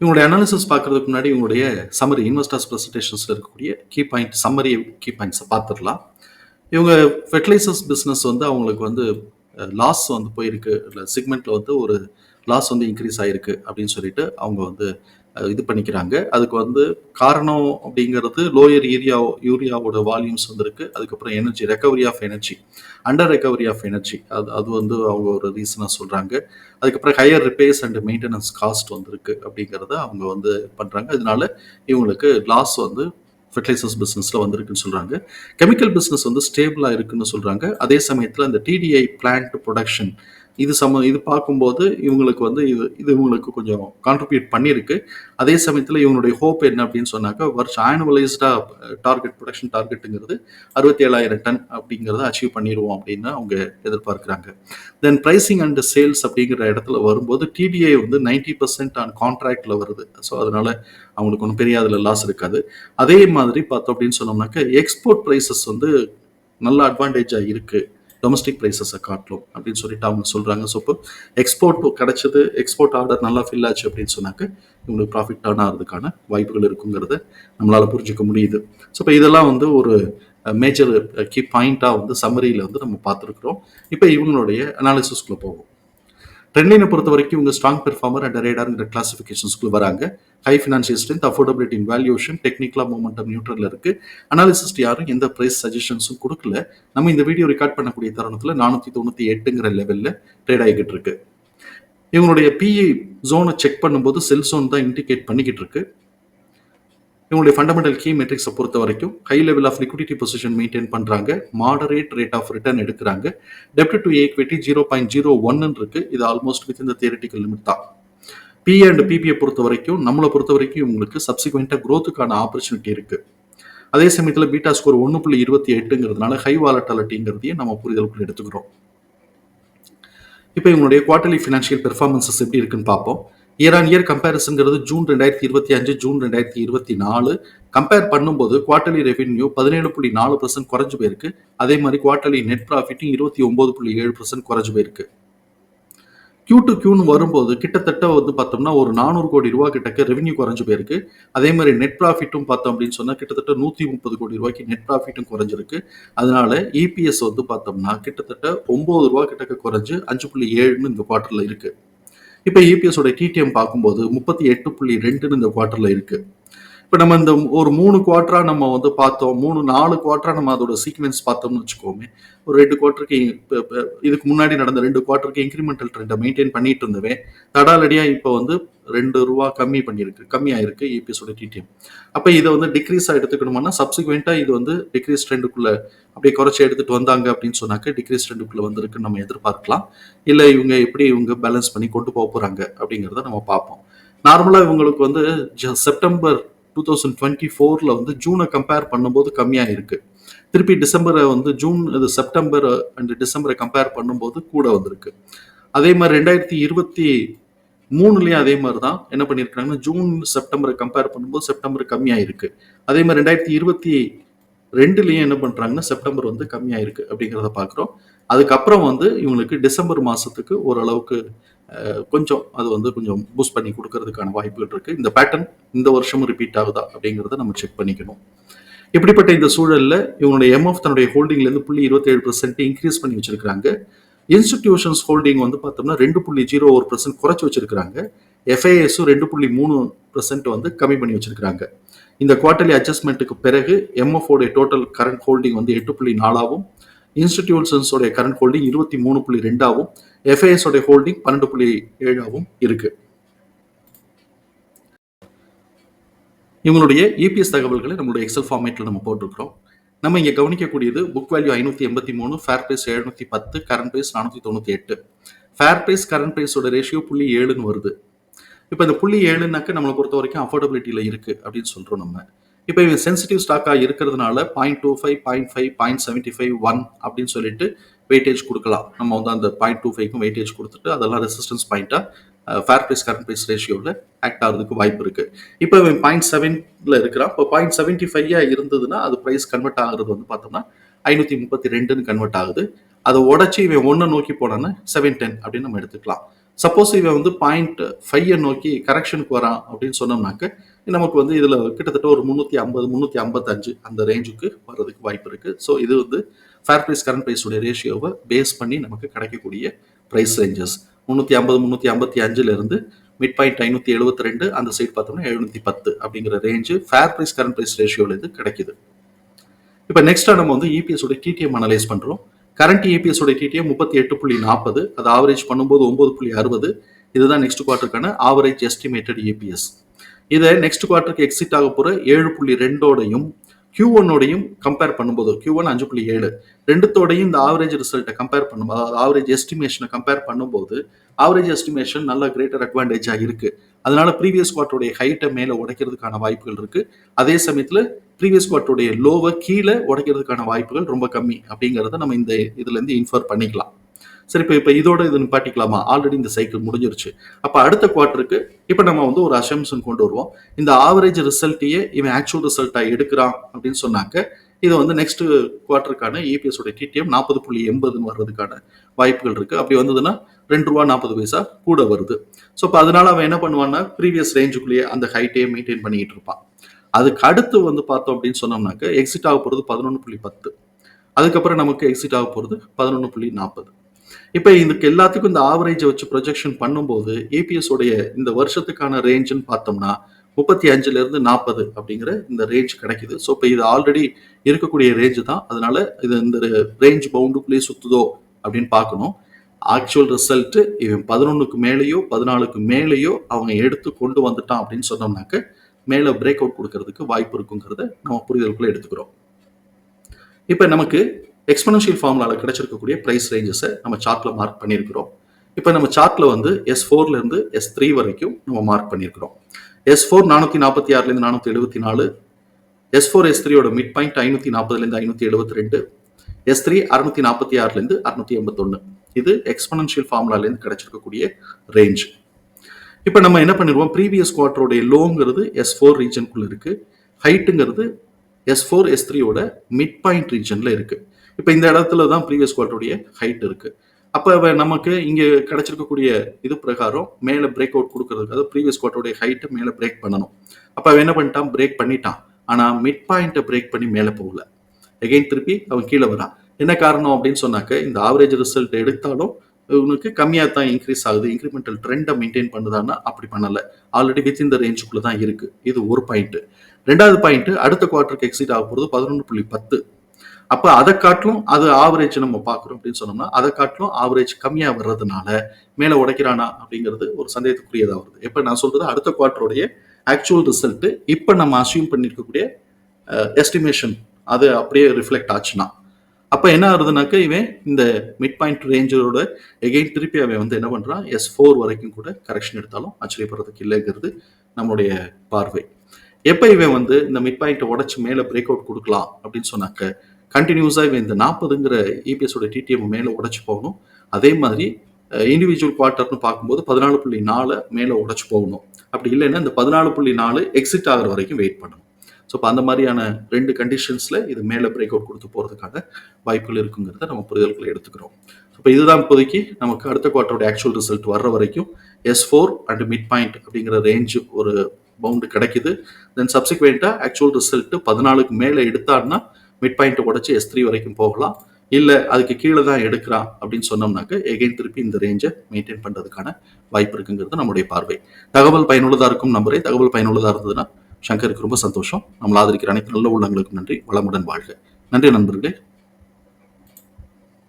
இவங்களுடைய அனாலிசிஸ் பார்க்கறதுக்கு முன்னாடி இவங்களுடைய சம்மரி இன்வெஸ்டர்ஸ் ப்ரெசன்டேஷன்ஸில் இருக்கக்கூடிய கீ பாயிண்ட் சம்மரி கீ பாயிண்ட்ஸை பார்த்துடலாம். இவங்க ஃபெர்டிலைசர்ஸ் பிஸ்னஸ் வந்து அவங்களுக்கு வந்து லாஸ் வந்து போயிருக்கு. இல்லை சிக்மெண்ட்டில் வந்து ஒரு லாஸ் வந்து இன்க்ரீஸ் ஆகிருக்கு அப்படின்னு சொல்லிட்டு அவங்க வந்து இது பண்ணிக்கிறாங்க. அதுக்கு வந்து காரணம் அப்படிங்கிறது லோயர் ஏரியா யூரியாவோட வால்யூம்ஸ் வந்திருக்கு அதுக்கப்புறம் energy recovery of energy under recovery of energy அது அது வந்து அவங்க ஒரு ரீசனாக சொல்கிறாங்க அதுக்கப்புறம் higher repairs and maintenance cost வந்திருக்கு அப்படிங்கிறத அவங்க வந்து பண்ணுறாங்க அதனால இவங்களுக்கு லாஸ் வந்து ஃபெர்டிலைசர்ஸ் பிஸ்னஸில் வந்திருக்குன்னு சொல்கிறாங்க கெமிக்கல் பிஸ்னஸ் வந்து ஸ்டேபிளாக இருக்குன்னு சொல்கிறாங்க அதே சமயத்தில் அந்த டிடிஐ பிளான்ட் ப்ரொடக்ஷன் இது சம இது பார்க்கும்போது இவங்களுக்கு வந்து இது இது இவங்களுக்கு கொஞ்சம் கான்ட்ரிபியூட் பண்ணியிருக்கு. அதே சமயத்தில் இவங்களுடைய ஹோப் என்ன அப்படின்னு சொன்னாக்கா வருஷம் ஆனுவலைஸ்டாக டார்கெட் ப்ரொடக்ஷன் டார்கெட்டுங்கிறது அறுபத்தி ஏழாயிரம் டன் அப்படிங்கிறத அச்சீவ் பண்ணிடுவோம் அப்படின்னு அவங்க எதிர்பார்க்குறாங்க. தென் ப்ரைசிங் அண்ட் சேல்ஸ் அப்படிங்கிற இடத்துல வரும்போது டிடிஐ வந்து நைன்டி பர்சன்ட் ஆன் கான்ட்ராக்டில் வருது. ஸோ அதனால அவங்களுக்கு ஒன்றும் பெரிய அதில் லாஸ் இருக்காது. அதே மாதிரி பார்த்தோம் அப்படின்னு சொன்னோம்னாக்க எக்ஸ்போர்ட் ப்ரைஸஸ் வந்து நல்ல அட்வான்டேஜாக இருக்குது டொமஸ்டிக் ப்ரைஸஸை காட்டலும் அப்படின்னு சொல்லிட்டு அவங்க சொல்கிறாங்க ஸோ இப்போ எக்ஸ்போர்ட் கிடைச்சது எக்ஸ்போர்ட் ஆர்டர் நல்லா ஃபில் ஆச்சு அப்படின்னு சொன்னாக்க இவங்களுக்கு ப்ராஃபிட் டர்ன் ஆகிறதுக்கான வாய்ப்புகள் இருக்குங்கிறத நம்மளால் புரிஞ்சுக்க முடியுது. ஸோ இப்போ இதெல்லாம் வந்து ஒரு மேஜர் கீ பாயிண்ட்டாக வந்து சம்மரியில் வந்து நம்ம பார்த்துருக்குறோம். இப்போ இவங்களுடைய அனாலிசிஸ்குள்ளே போவோம். ட்ரெண்டினை பொறுத்த வரைக்கும் இவங்க ஸ்ட்ராங் பெர்ஃபார்மர் அண்ட் ரேடார்ங்கிற கிளாசிஃபிகேஷன்ஸ்குள்ள வராங்க. High financial strength affordability valuation டெக்னிக்கலாக மூமெண்டம் நியூட்ரலில் இருக்கு. அனாலிசிஸ்ட் யாரும் எந்த ப்ரைஸ் சஜஷன்ஸும் கொடுக்கல. நம்ம இந்த வீடியோ ரெக்கார்ட் பண்ணக்கூடிய தருணத்தில் நானூற்றி தொண்ணூற்றி எட்டுங்கிற லெவலில் ட்ரேட் ஆகிக்கிட்டு இருக்கு. இவங்களுடைய பிஇ ஜோனை செக் பண்ணும்போது செல் ஜோன் தான் இண்டிகேட் பண்ணிக்கிட்டு இருக்கு. இவங்களுடைய ஃபண்டமெண்டல் கீ மெட்ரிக்ஸை பொறுத்த வரைக்கும் high level of liquidity position maintain பண்ணுறாங்க மாடரேட் ரேட் ஆஃப் ரிட்டர்ன் எடுக்கிறாங்க. டெப்ட் to equity zero point zero ஒன்னு இருக்கு. இது ஆல்மோஸ்ட் வித் இந்த தியரட்டிக்கல் லிமிட் தான். பி அண்ட் பிபியை பொறுத்த வரைக்கும் நம்மளை பொறுத்த வரைக்கும் உங்களுக்கு சப்சிக்வெண்ட்டாக க்ரோத்துக்கான ஆப்பர்ச்சுனிட்டி இருக்கு. அதே சமயத்தில் பீட்டா ஸ்கோர் ஒன்று புள்ளி இருபத்தி எட்டுங்கிறதுனால ஹை வாலட்டாலிட்டிங்கிறதையும் நம்ம புரிதலுக்குள் எடுத்துக்கிறோம். இப்போ இவங்களுடைய குவார்டர்லி ஃபினான்ஷியல் பெர்ஃபார்மன்சஸ் எப்படி இருக்குன்னு பார்ப்போம். இயர் ஆன் இயர் கம்பேரிசன்கிறது ஜூன் ரெண்டாயிரத்தி இருபத்தி அஞ்சு ஜூன் ரெண்டாயிரத்தி இருபத்தி நாலு. கம்பேர் பண்ணும்போது குவார்டர்லி ரெவென்யூ பதினேழு புள்ளி நாலு பர்சன்ட் குறைஞ்சு போயிருக்கு. அதே மாதிரி குவார்டர்லி நெட் ப்ராஃபிட்டும் இருபத்தி ஒன்பது புள்ளி ஏழு பர்சன்ட் குறைஞ்சு போயிருக்கு. கியூ டு கியூன்னு வரும்போது கிட்டத்தட்ட வந்து பார்த்தோம்னா ஒரு நானூறு கோடி ரூபா கிட்டக்க ரெவென்யூ குறைஞ்சு போயிருக்கு. அதே மாதிரி நெட் ப்ராஃபிட்டும் பார்த்தோம் அப்படின்னு சொன்னால் கிட்டத்தட்ட நூற்றி முப்பது கோடி ரூபாய்க்கு நெட் ப்ராஃபிட்டும் குறைஞ்சிருக்கு. அதனால இபிஎஸ் வந்து பார்த்தோம்னா கிட்டத்தட்ட ஒம்பது ரூபா கிட்டக்க குறைஞ்சு அஞ்சு புள்ளி ஏழுன்னு இந்த குவார்ட்டரில் இருக்குது இப்போ இபிஎஸ் ஓட டிடிஎம் பார்க்கும்போது முப்பத்தி எட்டு புள்ளி ரெண்டுன்னு இந்த குவார்ட்டரில் இருக்கு. இப்போ நம்ம இந்த ஒரு மூணு குவார்ட்டரா நம்ம வந்து பார்த்தோம். மூணு நாலு குவார்ட்டரா நம்ம அதோட சீக்வன்ஸ் பார்த்தோம்னு வச்சுக்கோமே ஒரு ரெண்டு குவார்ட்டருக்கு இதுக்கு முன்னாடி நடந்த ரெண்டு குவார்ட்டருக்கு இன்க்ரிமெண்டல் ட்ரெண்டை மெயின்டைன் பண்ணிட்டு இருந்தவன் தடாலடியாக இப்போ வந்து ரெண்டு ரூபா கம்மி பண்ணியிருக்கு. கம்மியாயிருக்கு இபிஎஸோட டிடிஎம் அப்போ இதை வந்து டிக்ரீஸாக எடுத்துக்கணுமானா சப்சிக்வெண்ட்டாக இது வந்து டிக்ரீஸ் ட்ரெண்டுக்குள்ளே அப்படியே குறைச்சி எடுத்துட்டு வந்தாங்க அப்படின்னு சொன்னாக்க டிக்ரீஸ் ட்ரெண்டுக்குள்ளே வந்திருக்குன்னு நம்ம எதிர்பார்க்கலாம். இல்லை இவங்க எப்படி இவங்க பேலன்ஸ் பண்ணி கொண்டு போக போகிறாங்க அப்படிங்கிறத நம்ம பார்ப்போம். நார்மலாக இவங்களுக்கு வந்து ஜ- செப்டம்பர் டூ தௌசண்ட் டுவெண்ட்டி ஃபோரில் வந்து ஜூனை கம்பேர் பண்ணும்போது கம்மியாக இருக்கு திருப்பி டிசம்பரை வந்து ஜூன் இது செப்டம்பர் அண்ட் டிசம்பரை கம்பேர் பண்ணும்போது கூட வந்திருக்கு. அதே மாதிரி ரெண்டாயிரத்தி இருபத்தி மூணுலேயும் அதே மாதிரி தான் என்ன பண்ணியிருக்காங்கன்னா ஜூன் செப்டம்பரை கம்பேர் பண்ணும்போது செப்டம்பர் கம்மியாக இருக்கு அதே மாதிரி ரெண்டாயிரத்தி இருபத்தி ரெண்டுலேயும் என்ன பண்ணுறாங்கன்னா செப்டம்பர் வந்து கம்மியாக இருக்குது அப்படிங்கிறத பார்க்குறோம். அதுக்கப்புறம் வந்து இவங்களுக்கு டிசம்பர் மாதத்துக்கு ஓரளவுக்கு கொஞ்சம் அது வந்து கொஞ்சம் பூஸ்ட் பண்ணி கொடுக்கறதுக்கான வாய்ப்புகள் இருக்குது இந்த பேட்டர்ன் இந்த வருஷமும் ரிப்பீட் ஆகுதா அப்படிங்கிறத நம்ம செக் பண்ணிக்கணும். இப்படிப்பட்ட இந்த சூழலில் இவங்களுடைய எம்எஃப் தன்னுடைய ஹோல்டிங்லேருந்து புள்ளி இருபத்தேழு பர்சன்ட் இன்க்ரீஸ் பண்ணி வச்சிருக்காங்க இன்ஸ்டிடியூஷன்ஸ் ஹோல்டிங் வந்து பார்த்தோம்னா ரெண்டு புள்ளி ஜீரோ ஒரு பர்சன்ட் குறைச்சி வச்சிருக்கிறாங்க. எஃப்ஐஎஸும் ரெண்டு புள்ளி மூணு பர்சன்ட் வந்து கம்மி பண்ணி வச்சிருக்கிறாங்க. இந்த குவார்டர்லி அட்ஜஸ்ட்மெண்ட்டுக்கு பிறகு எம்எஃப் டோட்டல் கரண்ட் ஹோல்டிங் வந்து எட்டு புள்ளி நாலாவும் இன்ஸ்டிடியூஷன்ஸோடைய கரண்ட் ஹோல்டிங் இருபத்தி மூணு புள்ளி ரெண்டாவும் எஃப்ஐஎஸோடைய ஹோல்டிங் பன்னெண்டு புள்ளி ஏழாவும் இருக்கு. இவங்களுடைய இபிஎஸ் தகவல்களை நம்மளுடைய எக்ஸல் ஃபார்மேட்டில் நம்ம போட்டிருக்கிறோம். நம்ம இங்கே கவனிக்கக்கூடியது புக் வேல்யூ ஐநூற்றி எண்பத்தி மூணு ஃபேர் ப்ரைஸ் எழுநூற்றி பத்து கரண்ட் ப்ரைஸ் நானூற்றி தொண்ணூற்றி எட்டு. ஃபேர் ப்ரைஸ் கரண்ட் ப்ரைஸோட ரேஷியோ புள்ளி ஏழுன்னு வருது. இப்போ இந்த புள்ளி ஏழுனாக்க நம்மளை பொறுத்த வரைக்கும் அஃபோர்டபிலிட்டியில் இருக்குது அப்படின்னு சொல்கிறோம் நம்ம. இப்போ இவன் சென்சிட்டிவ் ஸ்டாக்காக இருக்கிறதுனால point two five point five point seventy five one அப்படின்னு சொல்லிட்டு வெயிட்டேஜ் கொடுக்கலாம். நம்ம வந்து அந்த பாயிண்ட் டூ ஃபைவ்க்கும் வெயிட்டேஜ் கொடுத்துட்டு அதெல்லாம் ரெசிஸ்டன்ஸ் பாயிண்ட்டாக ஃபேர் ப்ரைஸ் கரண்ட் ப்ரைஸ் ரேஷியோவில் ஆக்ட் ஆகிறதுக்கு வாய்ப்பு இருக்குது இப்போ இவன் பாயிண்ட் செவனில் இருக்கிறான். இப்போ பாயிண்ட் செவன்ட்டி ஃபைவாக இருந்ததுன்னா அது ப்ரைஸ் கன்வெர்ட் ஆகிறது வந்து பார்த்தோம்னா ஐநூற்றி முப்பத்தி ரெண்டுன்னு கன்வெர்ட் ஆகுது. அதை உடச்சி இவன் ஒன்று நோக்கி போனான்னு செவன் டென் அப்படின்னு நம்ம எடுத்துக்கலாம். சப்போஸ் இவன் வந்து பாயிண்ட் ஃபைவை நோக்கி கரெக்ஷனுக்கு வரான் அப்படின்னு சொன்னோம்னாக்க நமக்கு வந்து இதில் கிட்டத்தட்ட ஒரு முந்நூற்றி ஐம்பது முந்நூற்றி ஐம்பத்தஞ்சு அந்த ரேஞ்சுக்கு வர்றதுக்கு வாய்ப்பு இருக்குது ஸோ இது வந்து ஃபேர் ப்ரைஸ் கரண்ட் ப்ரைஸுடைய ரேஷியோவை பேஸ் பண்ணி நமக்கு கிடைக்கக்கூடிய ப்ரைஸ் ரேஞ்சஸ் முந்நூற்றி ஐம்பது முந்நூற்றி ஐம்பத்தி அஞ்சுலேருந்து மிட் பாயிண்ட் ஐநூற்றி எழுபத்தி ரெண்டு அந்த சைடு பார்த்தோம்னா எழுநூற்றி பத்து அப்படிங்கிற range fair price current price ரேஷியோலேருந்து கிடைக்குது. இப்போ நெக்ஸ்ட்டாக நம்ம வந்து இபிஎஸோட டிடிஎம் அனலைஸ் பண்ணுறோம் கரண்ட் இபிஎஸோட டிடிஎம் முப்பத்தி எட்டு புள்ளி நாற்பது அது ஆவரேஜ் பண்ணும்போது ஒம்பது புள்ளி அறுபது. இதுதான் நெக்ஸ்ட் குவார்ட்டருக்கான ஆவரேஜ் எஸ்டிமேட்டட் இபிஎஸ் இதை நெக்ஸ்ட் குவார்ட்டருக்கு எக்ஸிட் ஆக போகிற ஏழு புள்ளி ரெண்டோடையும் கியூ ஒன்னோடையும் கம்பேர் பண்ணும்போது கியூ ஒன் அஞ்சு புள்ளி ஏழு. ரெண்டுத்தோடையும் இந்த ஆவரேஜ் ரிசல்ட்டை கம்பேர் பண்ணும்போது அதாவது ஆவரேஜ் எஸ்டிமேஷனை கம்பேர் பண்ணும்போது ஆவரேஜ் எஸ்டிமேஷன் நல்ல கிரேட்டர் அட்வான்டேஜாக இருக்குது அதனால ப்ரீவியஸ் குவார்ட்டருடைய ஹைட்டை மேலே உடைக்கிறதுக்கான வாய்ப்புகள் இருக்கு. அதே சமயத்தில் ப்ரீவியஸ் குவார்ட்டருடைய லோவை கீழே உடைக்கிறதுக்கான வாய்ப்புகள் ரொம்ப கம்மி அப்படிங்கிறத நம்ம இந்த இதுலேருந்து இன்ஃபர் பண்ணிக்கலாம். சரி இப்போ இப்போ இதோட இது நிப்பாட்டிக்கலாமா? ஆல்ரெடி இந்த சைக்கிள் முடிஞ்சிருச்சு. அப்போ அடுத்த குவார்ட்டருக்கு இப்போ நம்ம வந்து ஒரு அசம்ஷன் கொண்டு வருவோம். இந்த ஆவரேஜ் ரிசல்ட்டையே இவன் ஆக்சுவல் ரிசல்ட்டாக எடுக்கிறான் அப்படின்னு சொன்னாக்க இது வந்து நெக்ஸ்ட் குவார்ட்டருக்கான இபிஎஸ் உடைய டிடிஎம் நாற்பது புள்ளி எண்பதுன்னு வர்றதுக்கான வாய்ப்புகள் இருக்கு. அப்படி வந்ததுன்னா ரெண்டு ரூபா நாற்பது பைசா கூட வருது. ஸோ இப்போ அதனால அவன் என்ன பண்ணுவான்னா ப்ரீவியஸ் ரேஞ்சுக்குள்ளேயே அந்த ஹைட்டையே மெயின்டைன் பண்ணிக்கிட்டு இருப்பான். அதுக்கு அடுத்து வந்து பார்த்தோம் அப்படின்னு சொன்னோம்னாக்க எக்ஸிட் ஆக போகிறது பதினொன்று புள்ளி பத்து. அதுக்கப்புறம் நமக்கு எக்ஸிட் ஆக போகிறது பதினொன்று புள்ளி நாற்பது. இப்போ இதுக்கு எல்லாத்துக்கும் இந்த ஆவரேஜை வச்சு ப்ரொஜெக்ஷன் பண்ணும்போது ஏபிஎஸ் உடைய இந்த வருஷத்துக்கான ரேஞ்சுன்னு பார்த்தோம்னா முப்பத்தி அஞ்சுல இருந்து நாற்பது அப்படிங்கிற இந்த ரேஞ்ச் கிடைக்குது. ஸோ இப்போ இது ஆல்ரெடி இருக்கக்கூடிய ரேஞ்சு தான். அதனால இது இந்த ரேஞ்ச் பவுண்டுக்குள்ளேயே சுத்துதோ அப்படின்னு பார்க்கணும். ஆக்சுவல் ரிசல்ட்டு இவன் பதினொன்றுக்கு மேலேயோ பதினாலுக்கு மேலேயோ அவங்க எடுத்து கொண்டு வந்துட்டான் அப்படின்னு சொன்னோம்னாக்க மேலே பிரேக் அவுட் கொடுக்கறதுக்கு வாய்ப்பு இருக்குங்கிறத நம்ம புரிதலுக்குள்ளே எடுத்துக்கிறோம். இப்போ நமக்கு எக்ஸ்பனன்ஷியல் ஃபார்முலாவில் கிடைச்சிருக்கக்கூடிய ப்ரைஸ் ரேஞ்சஸை நம்ம சார்ட்டில் மார்க் பண்ணியிருக்கிறோம். இப்போ நம்ம சார்ட்டில் வந்து எஸ் ஃபோர்லேருந்து எஸ் த்ரீ வரைக்கும் நம்ம மார்க் பண்ணியிருக்கிறோம். எஸ் ஃபோர் நானூற்றி நாற்பத்தி ஆறுலேருந்து நானூற்றி எழுபத்தி நாலு எஸ் ஃபோர் எஸ் த்ரீயோட மிட் பாயிண்ட் ஐநூற்றி நாற்பதுலேருந்து ஐநூற்றி எழுபத்தி ரெண்டு எஸ் த்ரீ அறுநூத்தி நாற்பத்தி ஆறுலேருந்து அறுநூத்தி எண்பத்தொன்று இது எக்ஸ்பனன்ஷியல் ஃபார்முலாலேருந்து கிடைச்சிருக்கக்கூடிய ரேஞ்ச் இப்போ நம்ம என்ன பண்ணிடுவோம் ப்ரீவியஸ் குவார்டருடைய லோங்கிறது எஸ் ஃபோர் ரீஜனுக்குள்ள இருக்கு. ஹைட்டுங்கிறது எஸ் ஃபோர் எஸ் த்ரீயோட மிட் பாயிண்ட் ரீஜன்ல இருக்கு. இப்போ இந்த இடத்துல தான் ப்ரீவியஸ் குவார்டருடைய ஹைட் இருக்கு. அப்போ நமக்கு இங்கே கிடைச்சிருக்கக்கூடிய இது பிரகாரம் மேலே பிரேக் அவுட் கொடுக்கறதுக்கு அதாவது ப்ரீவியஸ் குவார்டருடைய ஹைட்டை மேலே பிரேக் பண்ணணும். அப்போ அவன் என்ன பண்ணிட்டான்? பிரேக் பண்ணிட்டான். ஆனால் மிட் பாயிண்ட்டை பிரேக் பண்ணி மேலே போகல. எகெயின் திருப்பி அவன் கீழே வரான். என்ன காரணம் அப்படின்னு சொன்னாக்க இந்த ஆவரேஜ் ரிசல்ட் எடுத்தாலும் இவனுக்கு கம்மியாக தான் இன்க்ரீஸ் ஆகுது. இன்க்ரிமெண்டல் ட்ரெண்டை மெயின்டைன் பண்ணுதான்னா அப்படி பண்ணலை. ஆல்ரெடி வித் இந்த ரேஞ்சுக்குள்ளே தான் இருக்குது இது ஒரு பாயிண்ட்டு ரெண்டாவது பாயிண்ட்டு அடுத்த குவார்ட்டருக்கு எக்ஸிட் ஆக போகிறது பதினொன்று புள்ளி பத்து. அப்போ அதை காட்டிலும் அது ஆவரேஜ் நம்ம பார்க்குறோம் அப்படின்னு சொன்னோம்னா அதை காட்டிலும் ஆவரேஜ் கம்மியாக வர்றதுனால மேலே உடைக்கிறானா அப்படிங்கிறது ஒரு சந்தேகத்துக்குரியதாக வருது. இப்போ நான் சொல்றது அடுத்த குவார்டருடைய ஆக்சுவல் ரிசல்ட் இப்போ நம்ம அசியூம் பண்ணியிருக்கக்கூடிய எஸ்டிமேஷன் அது அப்படியே ரிஃப்ளெக்ட் ஆச்சுன்னா அப்போ என்ன ஆகுதுனாக்க இவன் இந்த மிட் பாயிண்ட் ரேஞ்சோட எகெயின் திருப்பி அவன் வந்து என்ன பண்ணுறான் எஸ் ஃபோர் வரைக்கும் கூட கரெக்ஷன் எடுத்தாலும் ஆச்சரியப்படுறதுக்கு இல்லைங்கிறது நம்மளுடைய பார்வை. எப்போ இவன் வந்து இந்த மிட் பாயிண்ட்டை உடச்சி மேலே பிரேக் அவுட் கொடுக்கலாம் அப்படின்னு சொன்னாக்க கண்டினியூஸாக இவன் இந்த நாற்பதுங்கிற இபிஎஸோட டிடிஎம் மேலே உடச்சி போகணும். அதே மாதிரி இண்டிவிஜுவல் குவார்ட்டர்னு பார்க்கும்போது பதினாலு புள்ளி நாலு மேலே உடச்சி போகணும். அப்படி இல்லைன்னா இந்த பதினாலு புள்ளி நாலு எக்ஸிட் ஆகிற வரைக்கும் வெயிட் பண்ணணும். ஸோ இப்போ அந்த மாதிரியான ரெண்டு கண்டிஷன்ஸில் இது மேலே பிரேக் அவுட் கொடுத்து போகிறதுக்கான வாய்ப்புகள் இருக்குங்கிறத நம்ம புரிதல்களை எடுத்துக்கிறோம். இப்போ இதுதான் இப்போதைக்கு நமக்கு அடுத்த குவார்ட்டரோட ஆக்சுவல் ரிசல்ட் வர்ற வரைக்கும் S four and mid point அப்படிங்கிற ரேஞ்சு ஒரு பவுண்டு கிடைக்குது. தென் சப்சிக்வெண்ட்டாக ஆக்சுவல் ரிசல்ட்டு பதினாலுக்கு மேலே எடுத்தான்னா மிட் பாயிண்ட் உடச்சி எஸ் த்ரீ வரைக்கும் போகலாம். இல்லை அதுக்கு கீழே தான் எடுக்கிறான் அப்படின்னு சொன்னோம்னாக்க எகைன் திருப்பி இந்த ரேஞ்சை மெயின்டைன் பண்ணுறதுக்கான வாய்ப்பு இருக்குங்கிறது நம்முடைய பார்வை. தகவல் பயனுள்ளதாக இருக்கும் நம்பரே. தகவல் பயனுள்ளதாக இருந்ததுன்னா சங்கருக்கு ரொம்ப சந்தோஷம். நம்மளை ஆதரிக்கிற அனைத்து நல்ல உள்ளங்களுக்கும் நன்றி. வளமுடன் வாழ்க. நன்றி நண்பர்களே.